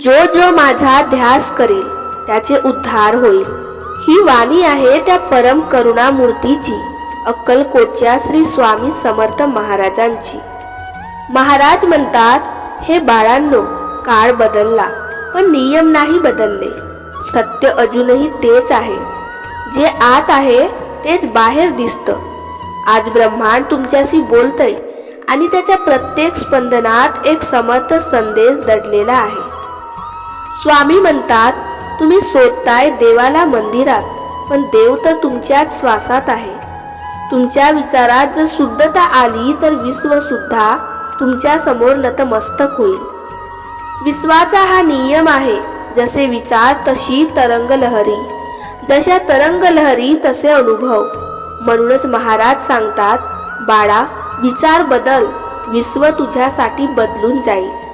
जो जो माझा ध्यास करेल त्याचे उद्धार होईल. ही वाणी आहे त्या परम करुणा मूर्तीची अक्कलकोटच्या श्री स्वामी समर्थ महाराजांची. महाराज म्हणतात हे बाळांनो काळ बदलला पण नियम नाही बदलले. सत्य अजूनही तेच आहे. जे आत आहे तेच बाहेर दिसतं. आज ब्रह्मांड तुमच्याशी बोलतंय आणि त्याच्या प्रत्येक स्पंदनात एक समर्थ संदेश दडलेला आहे. स्वामी म्हणतात तुम्ही सोडताय देवाला मंदिरात पण देव तर तुमच्याच श्वासात आहे. तुमच्या विचारात जर शुद्धता आली तर विश्व सुद्धा तुमच्यासमोर नतमस्तक होईल. विश्वाचा हा नियम आहे जसे विचार तशी तरंग लहरी. जशा तरंग लहरी तसे अनुभव. म्हणूनच महाराज सांगतात बाळा विचार बदल विश्व तुझ्यासाठी बदलून जाईल.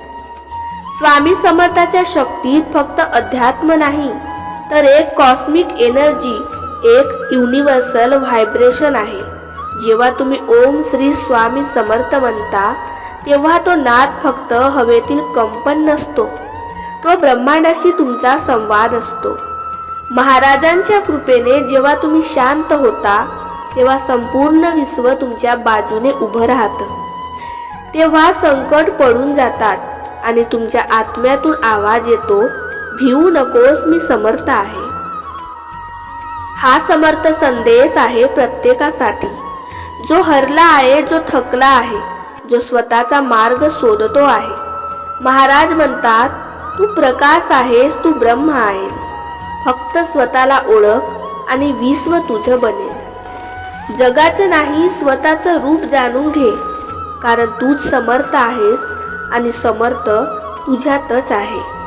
स्वामी समर्थाच्या शक्तीत फक्त अध्यात्म नाही तर एक कॉस्मिक एनर्जी एक युनिव्हर्सल व्हायब्रेशन आहे. जेव्हा तुम्ही ओम श्री स्वामी समर्थ म्हणता तेव्हा तो नाद फक्त हवेतील कंपन नसतो. तो ब्रह्मांडाशी तुमचा संवाद असतो. महाराजांच्या कृपेने जेव्हा तुम्ही शांत होता तेव्हा संपूर्ण विश्व तुमच्या बाजूने उभं राहतं. तेव्हा संकट पडून जातात. आणि तुमच्या आत्म्यातून आवाज येतो भिवू नकोस मी समर्थ आहे. हा समर्थ संदेश आहे प्रत्येकासाठी. जो हरला आहे जो थकला आहे जो स्वतःचा मार्ग शोधतो आहे. महाराज म्हणतात तू प्रकाश आहेस तू ब्रह्म आहेस. फक्त स्वतःला ओळख आणि विश्व तुझं बनेल. जगाचं नाही स्वतःचं रूप जाणून घे कारण तूच समर्थ आहेस आणि समर्थ तुझ्यातच आहे.